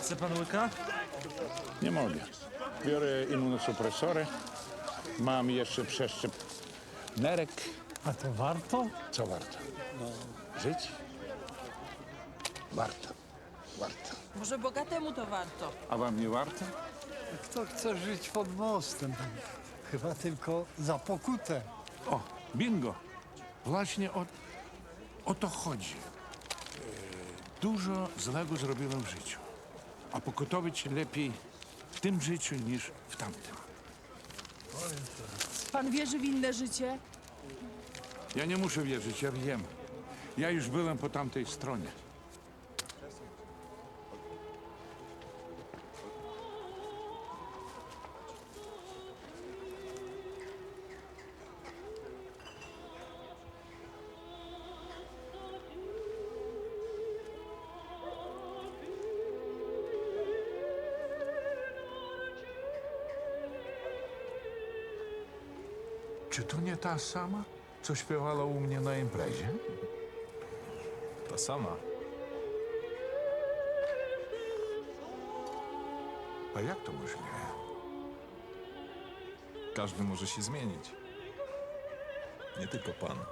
Chce pan łyka? Nie mogę. Biorę immunosupresory. Mam jeszcze przeszczep nerek. A to warto? Co warto? Żyć? Warto. Warto. Może bogatemu to warto. A wam nie warto? Kto chce żyć pod mostem? Chyba tylko za pokutę. O, bingo. Właśnie o, o to chodzi. Dużo złego zrobiłem w życiu. A pokutować lepiej w tym życiu niż w tamtym. Pan wierzy w inne życie? Ja nie muszę wierzyć, ja wiem. Ja już byłem po tamtej stronie. Czy to nie ta sama, co śpiewała u mnie na imprezie? Ta sama. A jak to możliwe? Każdy może się zmienić. Nie tylko pan.